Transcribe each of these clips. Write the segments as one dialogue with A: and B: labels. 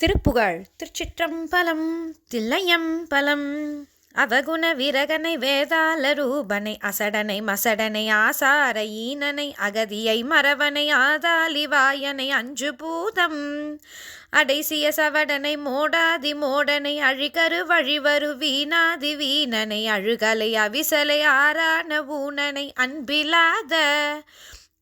A: திருப்புகழ். திருச்சிற்றம்பலம் தில்லையம்பலம். அவகுண விரகனை வேதாள ரூபனை அசடனை மசடனை ஆசார ஈனனை அகதியை மரவனை ஆதாலிவாயனை அஞ்சு பூதம் அடைசிய சவடனை மோடாதி மோடனை அழிகரு வழிவரு வீணாதி வீணனை அழுகலை அவிசலை ஆறான ஊனனை அன்பிலாத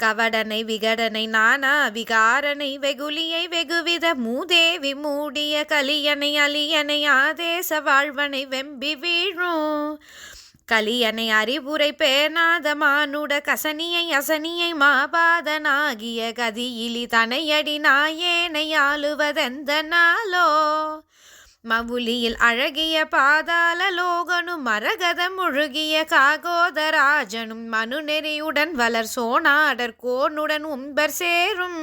A: கவடனை விகடனை நானா விகாரனை வெகுளியை வெகுவித மூதேவி மூடிய கலியனை அலியனை ஆதேச வாழ்வனை வெம்பி வீழும். கலியனை அறிவுரை பேணாத மானுட கசனியை அசனியை மாபாதனாகிய கதியிலி தனையடி நாயேனை ஆளுவதெந்த நாளோ? மவுலியில் அழகிய பாதாள லோகனும் மரகதம் முழுகிய காகோதராஜனும் மனுநெறியுடன் வளர் சோனாடர் கோனுடன் உம்பர் சேரும்.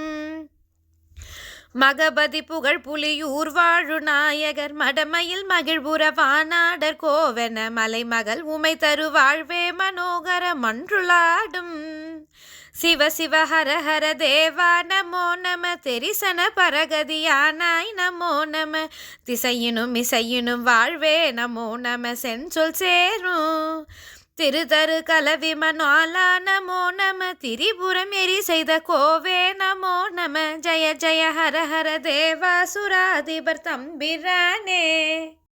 A: மகபதி புகழ் புலியூர் வாழு நாயகர் மடமையில் மகிழ்புற வானாடர் கோவென மலைமகள் உமை தரு வாழ்வே மனோகர மன்றுளாடும். சிவ சிவ ஹர ஹர தேவா நமோ நம தெரிசன பரகதியானாய் நமோ நம. திசையினும் இசையினும் வாழ்வே நமோ நம. செஞ்சொல் சேரும். திருதரு கலவி மனோலா நமோ நம. திரிபுரம் எரி செய்த கோவே நமோ நம. ஜய ஜய ஹர ஹர தேவா சுராதிபர் தம்பிரானே.